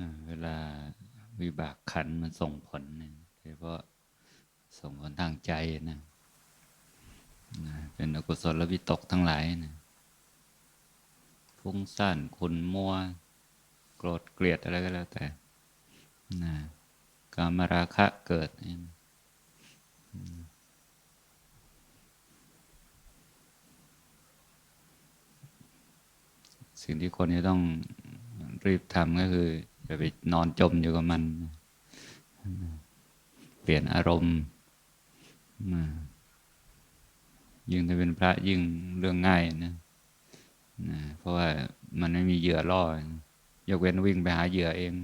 นะเวลาวิบากขันมันส่งผลนะโดยเฉพาะส่งผลทางใจนะนะเป็นอกุศลวิตกทั้งหลายนะฟุ้งซ่านขุนมัว โกรธเกลียดอะไรก็แล้วแต่นะกามราคะเกิดนะสิ่งที่คนจะต้องรีบทำก็คือ อย่าไปนอนจมอยู่กับมัน เปลี่ยนอารมณ์ยิ่งถ้าเป็นพระยิ่งเรื่องง่ายนะนะเพราะว่ามันไม่มีเหยื่อล่อยกเว้นวิ่งไปหาเหยื่อเอง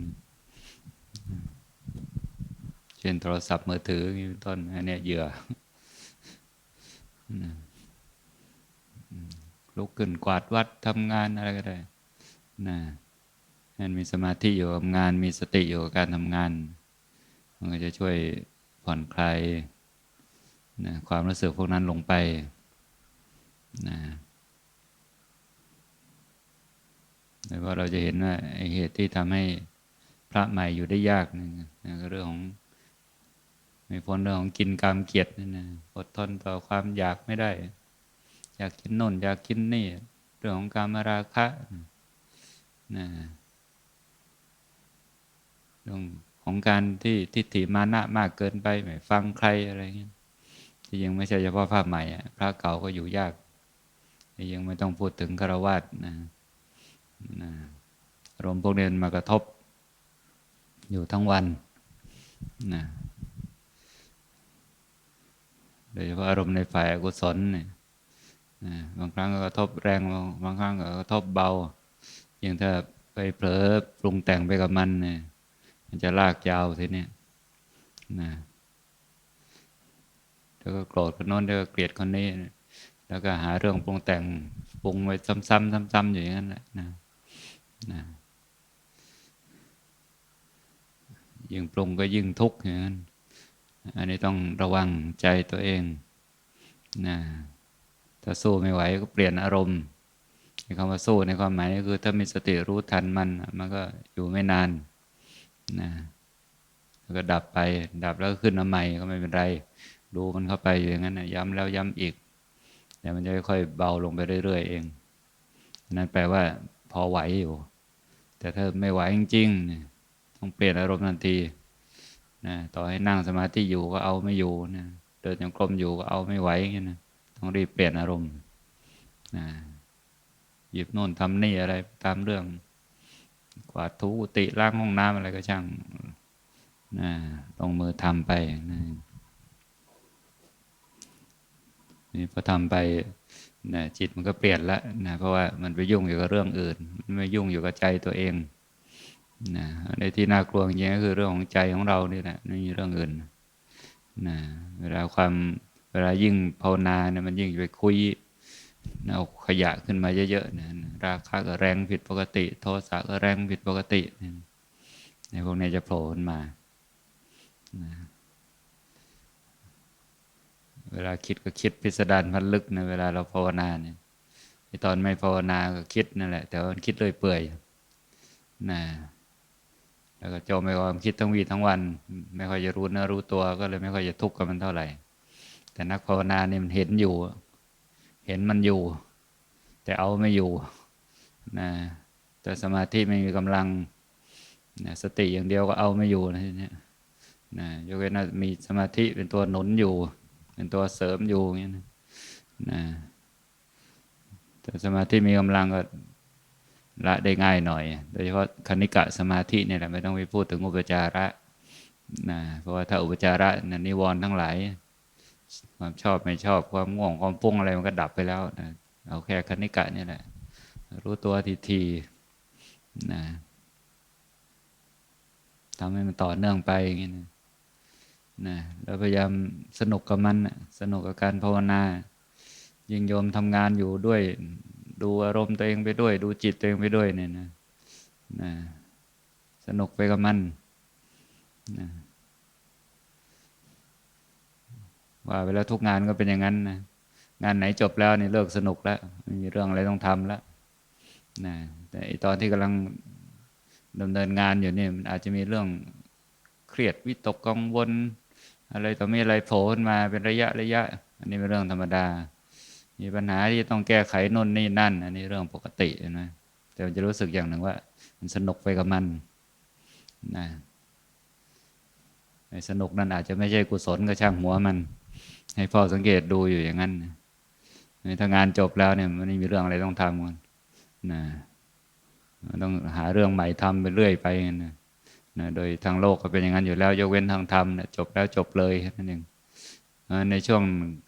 เช่นโทรศัพท์มือถือนี้เป็นต้นอันนี้เหยื่อลุกขึ้นกวาดวัดทำงานอะไรก็ได้นะ ให้มีสมาธิอยู่กับงาน มีสติอยู่กับการทำงาน มันก็จะช่วยผ่อนคลายนะความรู้สึกพวกนั้นลงไปนะแต่ว่าเราจะเห็นว่าเหตุที่ทำให้พระใหม่อยู่ได้ยากนี่นะก็เรื่องของไม่พ้นเรื่องของกินกามเกียรตินี่นะอดทนต่อความอยากไม่ได้ อยากกินน่น อยากกินนี่ เรื่องของการมาราคะนะ รื่องของการที่ทิฏฐิมานะมากเกินไปไม่ฟังใครอะไรเงี้ยที่ยังไม่ใช่เฉพาะภาพใหม่พระเก่าก็อยู่ยากที่ยังไม่ต้องพูดถึงคารวะนะนะอารมณ์พวกนี้มากระทบ อยู่ทั้งวันนะโดยเฉพาะอารมณ์ในฝ่ายอกุศลเนี่ยนะบางครั้งก็กระทบแรงบางครั้งก็กระทบเบา อย่างถ้าไปเผลอปรุงแต่งไปกับมันเนี่ย มันจะลากยาวทีนี้นะเดี๋ยวก็โกรธคนโน้นเดี๋ยวก็เกลียดคนนี้ แล้วก็หาเรื่องปรุงแต่งปรุงไว้ซ้ำๆซ้ำๆอยู่อย่างนั้นแหละนะนะยิ่งปรุงก็ยิ่งทุกข์อย่างนั้น อันนี้ต้องระวังใจตัวเองนะถ้าสู้ไม่ไหวก็เปลี่ยนอารมณ์คำว่าสู้ในความหมายก็คือ ถ้ามีสติรู้ทันมัน มันก็อยู่ไม่นาน นะแล้วก็ดับไปดับแล้วก็ขึ้นมาใหม่ก็ไม่เป็นไร ดูมันเข้าไปอยู่อย่างนั้นนะย้ำแล้วย้ำอีกเดี๋ยวมันจะค่อยๆเบาลงไปเรื่อยๆเองนั้นแปลว่า พอไหวอยู่ แต่ถ้าไม่ไหวจริงๆต้องเปลี่ยนอารมณ์ทันทีนะต่อให้นั่งสมาธิอยู่ก็เอาไม่อยู่นะเดินยังกลมอยู่ก็เอาไม่ไหวอย่างนี้นะต้องรีบเปลี่ยนอารมณ์นะหยิบโน่นทำนี่อะไรตามเรื่อง กวาดถูอุติล้างห้องน้ำอะไรก็ช่างนะลงมือทำไปนะนี่พอทำไปนะจิตมันก็เปลี่ยนละนะเพราะว่ามันไปยุ่งอยู่กับเรื่องอื่น มันไม่ยุ่งอยู่กับใจตัวเองนะในที่น่ากลัวจริงก็คือเรื่องของใจของเรานี่แหละไม่มีเรื่องอื่นนะเวลาความเวลายิ่งภาวนาเนี่ยมันยิ่งไปคุย เอาขยะขึ้นมาเยอะๆนะราคาก็แรงผิดปกติ โทสะก็แรงผิดปกติในพวกนี้จะโผล่ขึ้นมานะเวลาคิดก็คิดพิสดารพันลึกในเวลาเราภาวนาเนี่ยตอนไม่ภาวนาก็คิดนั่นแหละ แต่ว่าคิดเลยเปื่อยนะแล้วก็จมไปความคิดทั้งวีทั้งวัน ไม่ค่อยจะรู้เนื้อรู้ตัวก็เลยไม่ค่อยจะทุกข์กับมันเท่าไหร่ แต่นักภาวนาเนี่ยมันเห็นอยู่ เห็นมันอยู่ แต่เอาไม่อยู่นะแต่สมาธิไม่มีกำลังนะสติอย่างเดียวก็เอาไม่อยู่นะทีนี้นะยกเว้นมีสมาธิเป็นตัวหนุนอยู่ เป็นตัวเสริมอยู่อย่างนี้นะนะแต่สมาธิมีกำลังก็ละได้ง่ายหน่อย โดยเฉพาะคณิกะสมาธิเนี่ยแหละไม่ต้องไปพูดถึงอุปจาระนะเพราะว่าถ้าอุปจาระนะนิวรณ์ทั้งหลาย ความชอบไม่ชอบความง่วงความฟุ้งอะไรมันก็ดับไปแล้วนะเอาแค่คณิกะนี่แหละ รู้ตัวทีทีนะทำให้มันต่อเนื่องไปอย่างนี้นะนะแล้วพยายามสนุกกับมันสนุกกับการภาวนา ยิ่งโยมทำงานอยู่ด้วย ดูอารมณ์ตัวเองไปด้วย ดูจิตตัวเองไปด้วยเนี่ยนะนะสนุกไปกับมันนะ ว่าไปแล้วทุกงานก็เป็นอย่างนั้นนะงานไหนจบแล้วนี่เลิกสนุกแล้วมีเรื่องอะไรต้องทำแล้วนะแต่ตอนที่กำลังดำเนินงานอยู่เนี่ยมันอาจจะมีเรื่องเครียดวิตกกังวล อะไรต่อมีอะไรโผล่ขึ้นมาเป็นระยะระยะ อันนี้เป็นเรื่องธรรมดา มีปัญหาที่ต้องแก้ไขน่นนี่นั่น อันนี้เรื่องปกตินะแต่มันจะรู้สึกอย่างหนึ่งว่า มันสนุกไปกับมันนะสนุกนั้นอาจจะไม่ใช่กุศลก็ช่างหัวมัน ให้พ่อสังเกตดูอยู่อย่างนั้นถ้างานจบแล้วเนี่ยมันไม่มีเรื่องอะไรต้องทำกันนะต้องหาเรื่องใหม่ทำไปเรื่อยไปนะนะโดยทางโลกก็เป็นอย่างนั้นอยู่แล้วยกเว้นทางธรรมนี่ยจบแล้วจบเลยนั่นเองในช่วง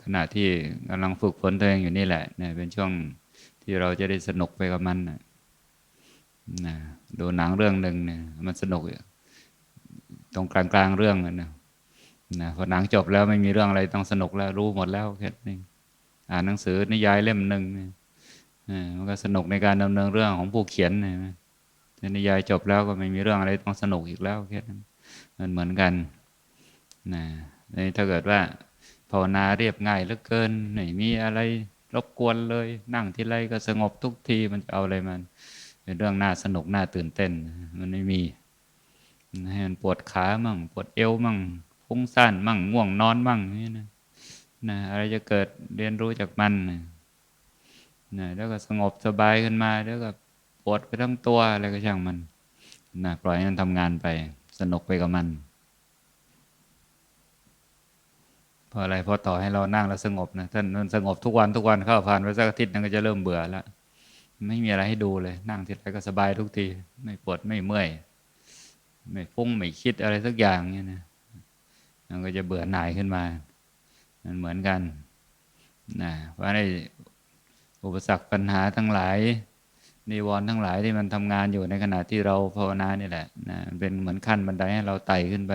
ขณะที่กำลังฝึกฝนตัวเองอยู่นี่แหละเนี่ยเป็นช่วงที่เราจะได้สนุกไปกับมันนะนะดูหนังเรื่องหนึ่งเนี่ยมันสนุกตรงกลางกลางๆเรื่องนะ นะพอหนังจบแล้วไม่มีเรื่องอะไรต้องสนุกแล้วรู้หมดแล้วแค่นั้องอ่านหนังสือนิยายเล่มหนึ่งอ่ามันก็สนุกในการดำเนินเรื่องของผู้เขียนนไหมแต่นิยายจบแล้วก็ไม่มีเรื่องอะไรต้องสนุกอีกแล้วแค่นั้นมันเหมือนกันนะนี่ถ้าเกิดว่าภาวนาเรียบง่ายเหลือเกินไม่มีอะไรรบกวนเลย นั่งที่ไรก็สงบทุกทีมันจะเอาอะไรมัน เป็นเรื่องน่าสนุกน่าตื่นเต้น มันไม่มีให้มันปวดขามั่งปวดเอวมั่ง ฟุ้งซ่านมั่งง่วงนอนมั่งนี่นะนะอะไรจะเกิดเรียนรู้จากมันนะนะแล้วก็สงบสบายขึ้นมาแล้วก็ปวดไปทั้งตัวอะไรก็ช่างมันนะปล่อยให้มันทำงานไป สนุกไปกับมันพราะอะไรพราะต่อให้เรานั่งแล้วสงบนะท่านมันสงบทุกวันทุกวันเข้าผ่านไปสักอาทิตย์นึงก็จะเริ่มเบื่อแล้วไม่มีอะไรให้ดูเลย นั่งทีไรก็สบายทุกที ไม่ปวดไม่เมื่อย ไม่ฟุ้งไม่คิดอะไรสักอย่างเนี่ยนะ มันก็จะเบื่อหน่ายขึ้นมา มันเหมือนกันนะเพราะในอุปสรรคปัญหาทั้งหลายนิวรณ์ทั้งหลายที่มันทำงานอยู่ในขณะที่เราภาวนานี่แหละนะเป็นเหมือนขั้นบันไดให้เราไต่ขึ้นไป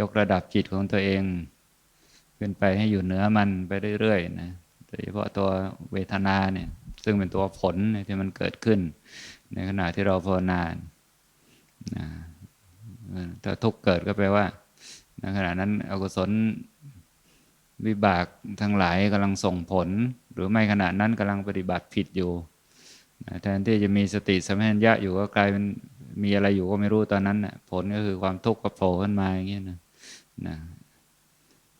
ยกระดับจิตของตัวเอง ขึ้นไปให้อยู่เหนือมันไปเรื่อยๆนะโดยเฉพาะตัวเวทนาเนี่ยซึ่งเป็นตัวผลที่มันเกิดขึ้น ในขณะที่เราภาวนานะถ้าทุกเกิดก็แปลว่า ในขณะนั้นอกุศลวิบากทั้งหลายกำลังส่งผล หรือไม่ขณะนั้นกำลังปฏิบัติผิดอยู่แทนที่จะมีสติสัมปชัญญะอยู่ก็กลายเป็นมีอะไรอยู่ก็ไม่รู้ตอนนั้นนะผลก็คือความทุกข์ก็โผล่ขึ้นมาอย่างเงี้ยนะนะ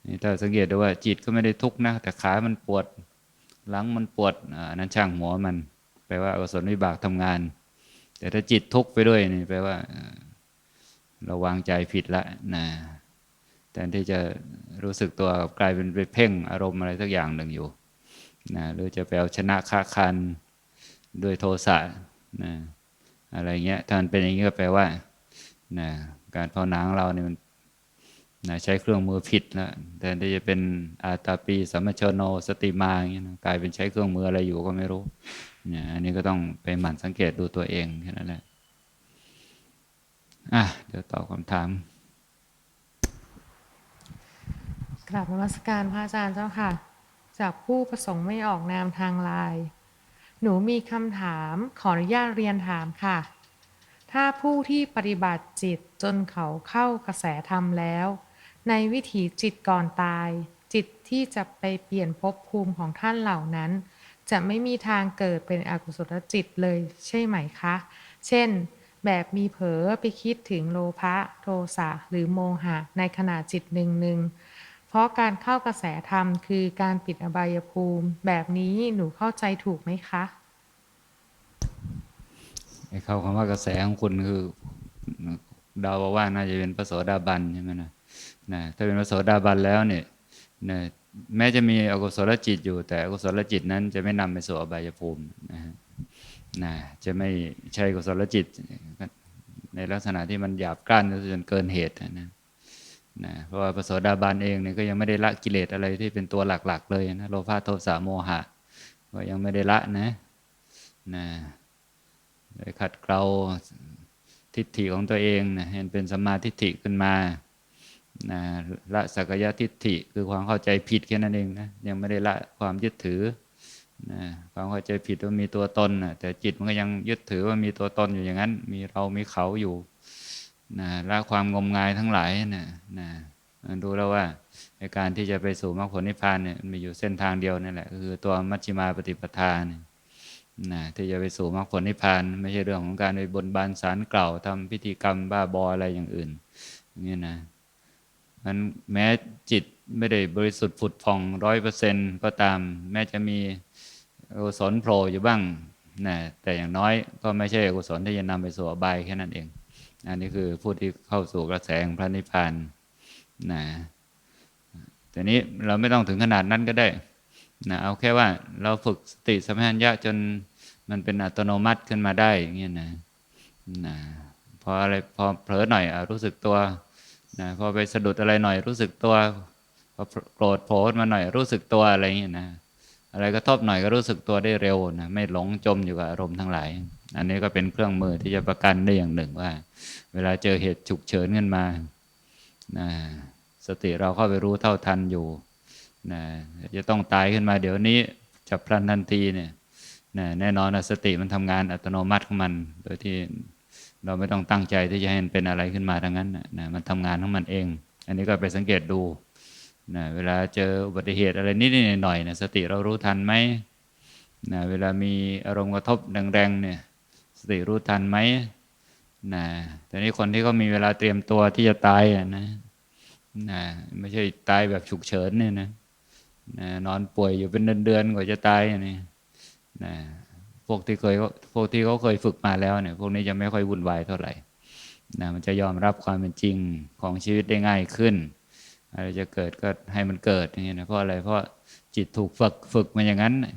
นี่ถ้าสังเกตดูว่าจิตก็ไม่ได้ทุกข์นะแต่ขา มันปวดหลังมันปวดอันนั้นช่างหัวมัน แปลว่าอกุศลวิบากทำงาน แต่ถ้าจิตทุกข์ไปด้วยนี่แปลว่าเราวางใจผิดละนะ นที่จะรู้สึกตัวกลายเป็นไปเพ่งอารมณ์อะไรสักอย่างหนึ่งอยู่นะหรือจะไปเอาชนะค้าคันด้วยโทสะนะอะไรเงี้ยถ้ามันเป็นอย่างนี้ก็แปลว่านะการภาวนาของเราเนี่ยมันนะใช้เครื่องมือผิดแล้วแทนที่จะเป็นอาตาปีสัมมชโนสติมาอย่างเงี้ยนะกลายเป็นใช้เครื่องมืออะไรอยู่ก็ไม่รู้เนี่ยอันนี้ก็ต้องไปหมั่นสังเกตดูตัวเองแค่นั้นแหละอะเดี๋ยวตอบคำถาม กราบนมัสการพระอาจารย์เจ้าค่ะ จากผู้ประสงค์ไม่ออกนามทางไลน์หนูมีคำถามขออนุญาตเรียนถามค่ะ ถ้าผู้ที่ปฏิบัติจิตจนเขาเข้ากระแสธรรมแล้ว ในวิถีจิตก่อนตาย จิตที่จะไปเปลี่ยนภพภูมิของท่านเหล่านั้น จะไม่มีทางเกิดเป็นอกุศลจิตเลยใช่ไหมคะ เช่น แบบมีเผลอไปคิดถึงโลภะโทสะหรือโมหะในขณะจิตหนึ่งหนึ่ง เพราะการเข้ากระแสธรรมคือการปิดอบายภูมิ แบบนี้หนูเข้าใจถูกไหมคะไอ้เข้าคำว่ากระแสของคุณคือเดาวว่าน่าจะเป็นพระโสดาบันใช่ไหมนะนะถ้าเป็นพระโสดาบันแล้วเนี่ยนะแม้จะมีอกุศลจิตอยู่ แต่อกุศลจิตนั้นจะไม่นำไปสู่อบายภูมินะฮะนะจะไม่ใช่กุศลจิต ในลักษณะที่มันหยาบกร้านจนเกินเหตุนะ นะเพราะว่าพระโสดาบันเองเนี่ยก็ยังไม่ได้ละกิเลสอะไรที่เป็นตัวหลักๆ เลยนะโลภะโทสะโมหะ ก็ยังไม่ได้ละนะนะเลยขัดเกลาทิฏฐิของตัวเองนะให้เป็นสมมาทิฏฐิขึ้นมานะละสักยะทิฏฐิคือความเข้าใจผิดแค่นั้นเองนะยังไม่ได้ละความยึดถือนะความเข้าใจผิดว่ามีตัวตนนะแต่จิตมันก็ยังยึดถือว่ามีตัวตนอยู่อย่างนั้น มีเรามีเขาอยู่ นะละความงมงายทั้งหลายนะนะดูแล้วว่าในการที่จะไปสู่มรรคผลนิพพานเนี่ยมันมีอยู่เส้นทางเดียวนั่นแหละคือตัวมัชฌิมาปฏิปทาเนี่ยนะที่จะไปสู่มรรคผลนิพพาน ไม่ใช่เรื่องของการไปบนบานสารกล่าวทำพิธีกรรมบ้าบออะไรอย่างอื่นอย่างนี้นะมันแม้จิตไม่ได้บริสุทธิ์ผุดผ่องร้อยเปอร์เซนก็ตาม แม้จะมีอกุศลโผล่อยู่บ้างนะแต่อย่างน้อยก็ไม่ใช่อกุศลที่จะนำไปสู่อบายแค่นั้นเอง อันนี้คือผู้ที่เข้าสู่กระแสงพระนิพพานนะแต่นี้เราไม่ต้องถึงขนาดนั้นก็ได้นะเอาแค่ว่าเราฝึกสติสัมปชัญญะจนมันเป็นอัตโนมัติขึ้นมาได้อย่างเงี้ยนะนะพออะไรพอเผลอหน่อยอรู้สึกตัวนะพอไปสะดุดอะไรหน่อยรู้สึกตัวพอโกรธโผล่มาหน่อยรู้สึกตัวอะไรอย่างเงี้ยนะ อะไรกระทบหน่อยก็รู้สึกตัวได้เร็วนะไม่หลงจมอยู่กับอารมณ์ทั้งหลาย อันนี้ก็เป็นเครื่องมือที่จะประกันได้อย่างหนึ่งว่า เวลาเจอเหตุฉุกเฉินขึ้นมานะสติเราเข้าไปรู้เท่าทันอยู่นะจะต้องตายขึ้นมาเดี๋ยวนี้จับพลันทันทีเนี่ยนะแน่นอนนะสติมันทำงานอัตโนมัติของมัน โดยที่เราไม่ต้องตั้งใจที่จะให้มันเป็นอะไรขึ้นมาทั้งนั้นนะมันทำงานของมันเอง อันนี้ก็ไปสังเกตดู นะเวลาเจออุบัติเหตุอะไรนิดหน่อยนะสติเรารู้ทันไหมนะเวลามีอารมณ์กระทบแรงๆเนี่ยสติรู้ทันไหมนะแต่นี่คนที่เขามีเวลาเตรียมตัวที่จะตายอะนะนะไม่ใช่ตายแบบฉุกเฉินเนี่ยนะนะนอนป่วยอยู่เป็นเดือนๆกว่าจะตายอันนี่นะพวกที่เคยพวกที่เขาเคยฝึกมาแล้วเนี่ย พวกนี้จะไม่ค่อยวุ่นวายเท่าไหร่นะมันจะยอมรับความเป็นจริงของชีวิตได้ง่ายขึ้น อะไรจะเกิดก็ให้มันเกิดอย่างเงี้ยนะเพราะอะไรเพราะจิตถูกฝึกฝึกมาอย่างนั้นนะ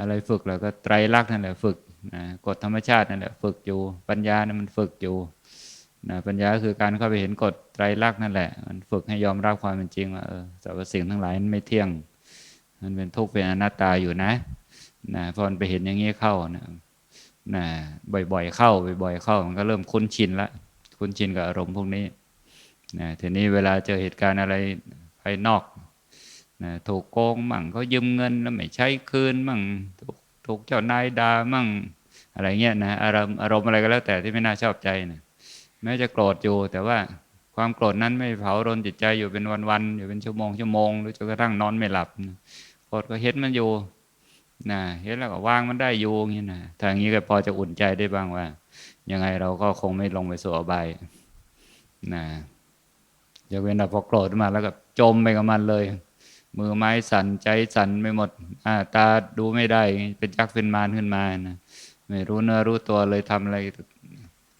อะไรฝึกแล้วก็ไตรลักษณ์นั่นแหละฝึกนะกฎธรรมชาตินั่นแหละฝึกอยู่ ปัญญานะมันฝึกอยู่นะปัญญาคือการเข้าไปเห็นกฎไตรลักษณ์นั่นแหละ มันฝึกให้ยอมรับความเป็นจริงว่าเออสรรพสิ่งทั้งหลายมันไม่เที่ยง มันเป็นทุกข์เป็นอนัตตาอยู่นะนะพอมันไปเห็นอย่างนี้เข้านะนะบ่อยๆเข้าบ่อยๆเข้ามันก็เริ่มคุ้นชินละคุ้นชินกับอารมณ์พวกนี้ นะทีนี้เวลาเจอเหตุการณ์อะไรภายนอกนะถูกโกงมั่งเขายืมเงินแล้วไม่ใช้คืนมั่งถูกถูกเจ้านายด่ามั่งอะไรเงี้ยนะอารมณ์อารมณ์อะไรก็แล้วแต่ที่ไม่น่าชอบใจนะแม้จะโกรธอยู่ แต่ว่าความโกรธนั้นไม่เผารนจิตใจอยู่เป็นวันๆอยู่เป็นชั่วโมงชั่วโมงหรือจนกระทั่งนอนไม่หลับโกรธก็เห็นมันอยู่นะเห็นแล้วก็วางมันได้อยู่อย่างนี้นะทางนี้ก็พอจะอุ่นใจได้บ้างว่า ยังไงเราก็คงไม่ลงไปสู่อบายนะ ยกเว้นแต่พอโกรธมาแล้วก็จมไปกับมันเลย มือไม้สั่นใจสั่นไม่หมดอ่าตาดูไม่ได้ เป็นจักเป็นมารขึ้นมานะไม่รู้เนื้อรู้ตัวเลยทำอะไร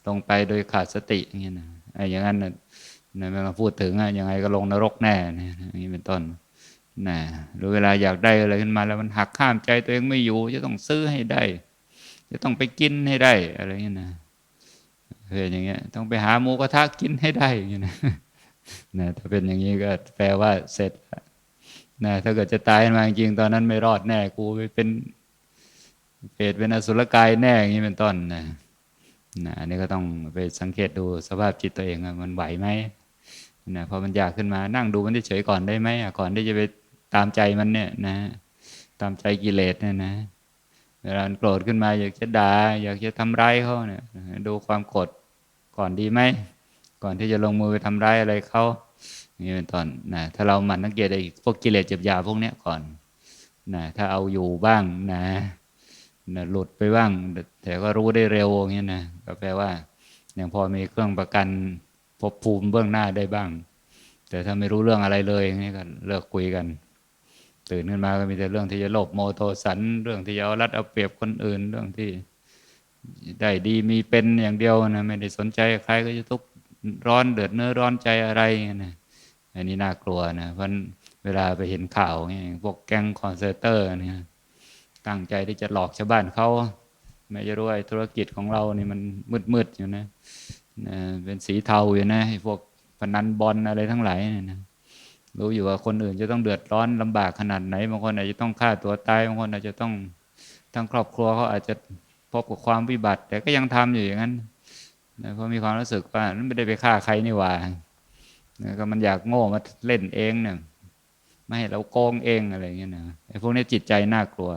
ลงไปโดยขาดสติอย่างเงี้ยนะไอ้อย่างนั้นนะนะไม่มาพูดถึงอะยังไงก็ลงนรกแน่นะอย่างนี้เป็นต้นนะหรือเวลาอยากได้อะไรขึ้นมาแล้วมันหักข้ามใจตัวเองไม่อยู่ จะต้องซื้อให้ได้ จะต้องไปกินให้ได้อะไรเงี้ยนะเพื่ออย่างเงี้ย ต้องไปหาหมูกระทะกินให้ได้อย่างเงี้ยนะ นะถ้าเป็นอย่างนี้ก็แปลว่าเสร็จนะถ้าเกิดจะตายมาจริงๆตอนนั้นไม่รอดแน่กูไปเป็นเปรตเป็นอสุรกายแน่อย่างนี้เป็นต้นนะนะอันนี้ก็ต้องไปสังเกตดูสภาพจิตตัวเองมันไหวไหมนะพอมันอยากขึ้นมานั่งดูมันเฉยๆก่อนได้ไหมก่อนที่จะไปตามใจมันเนี่ยนะ ตามใจกิเลสเนี่ยนะเวลาโกรธขึ้นมาอยากจะด่าอยากจะทำร้ายเขาเนี่ยดูความโกรธก่อนดีไหม ก่อนที่จะลงมือไปทำร้ายอะไรเขานี่เป็นต้นนะถ้าเราหมั่นสังเกตไอ้พวกกิเลสเจ็บยาพวกเนี้ยก่อนนะถ้าเอาอยู่บ้างนะนะหลุดไปบ้าง แต่ก็รู้ได้เร็วอย่างเงี้ยนะก็แปลว่ายังพอมีเครื่องประกันภพภูมิเบื้องหน้าได้บ้าง แต่ถ้าไม่รู้เรื่องอะไรเลยอย่างนี้ก็เลิกคุยกัน ตื่นขึ้นมาก็มีแต่เรื่องที่จะโลภโมโทสัน เรื่องที่จะเอารัดเอาเปรียบคนอื่นเรื่องที่ได้ดีมีเป็นอย่างเดียวนะไม่ได้สนใจใครก็จะทุกข์ ร้อนเดือดเนื้อร้อนใจอะไรนะอันนี้น่ากลัวนะเพราะเวลาไปเห็นข่าวเงี้ยพวกแก๊งคอนเซอร์เตอร์เนี่ยตั้งใจที่จะหลอกชาวบ้านเขาไม่จะรู้ไอ้ธุรกิจของเรานี่มันมืดๆอยู่นะเป็นสีเทาอยู่นะพวกพนันบอลอะไรทั้งหลายเนี่ยนะรู้อยู่ว่าคนอื่นจะต้องเดือดร้อนลำบากขนาดไหนบางคนอาจจะต้องฆ่าตัวตายบางคนอาจจะต้องทั้งครอบครัวเขาอาจจะพบกับความวิบัติ แต่ก็ยังทำอยู่อย่างนั้น นะเพราะมีความรู้สึกว่ามันไม่ได้ไปฆ่าใครนี่หว่านะก็มันอยากโง่มาเล่นเองเนี่ยไม่ให้เราโกงเองอะไรเงี้ยนะไอ้พวกนี้จิตใจน่ากลัว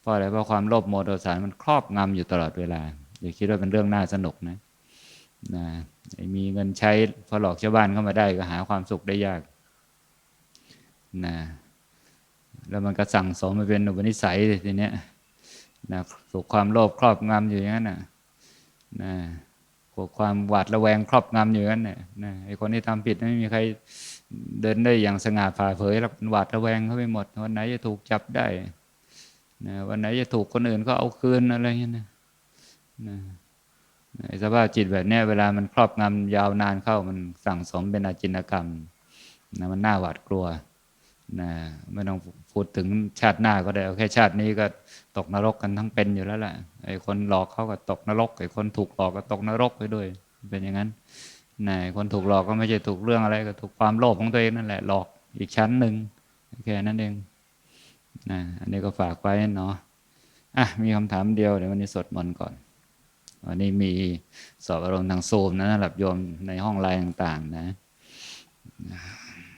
เพราะอะไรเพราะความโลภโมโทสารมันครอบงำอยู่ตลอดเวลาอย่าคิดว่าเป็นเรื่องน่าสนุกนะนะมีเงินใช้พอหลอกชาวบ้านเข้ามาได้ก็หาความสุขได้ยากนะแล้วมันก็สั่งสมมาเป็นอุปนิสัยทีเนี้ยนะถูกความโลภครอบงำอยู่อย่างนั้นน่ะนะ ถูกความหวาดระแวงครอบงำอยู่นั้นน่ะนะไอคนที่ทำผิดไม่มีใครเดินได้อย่างสง่าผ่าเผยหรอกหวาดระแวงเขาไปหมด วันไหนจะถูกจับได้นะวันไหนจะถูกคนอื่นก็เอาคืนอะไรเงี้ยนะนะไอ้สภาพจิตแบบเนี้ยเวลามันครอบงำยาวนานเข้ามันสั่งสมเป็นอาจินกรรมนะมันน่าหวาดกลัว นะไม่ต้องพูดถึงชาติหน้าก็ได้แค่ชาตินี้ก็ตกนรกกันทั้งเป็นอยู่แล้วแหละไอ้คนหลอกเขาก็ตกนรกไอ้คนถูกหลอกก็ตกนรกไปด้วย เป็นอย่างนั้นนะไอ้คนถูกหลอกก็ไม่ใช่ถูกเรื่องอะไรก็ถูกความโลภของตัวเองนั่นแหละหลอกอีกชั้นหนึ่งแค่นั้นเองนะอันนี้ก็ฝากไว้เนาะอะมีคำถามเดียวเดี๋ยววันนี้สดมนก่อนวันนี้มีสอบอารมณ์ทางซูมนะสำหรับโยมในห้องไลน์ต่าง ๆ นะ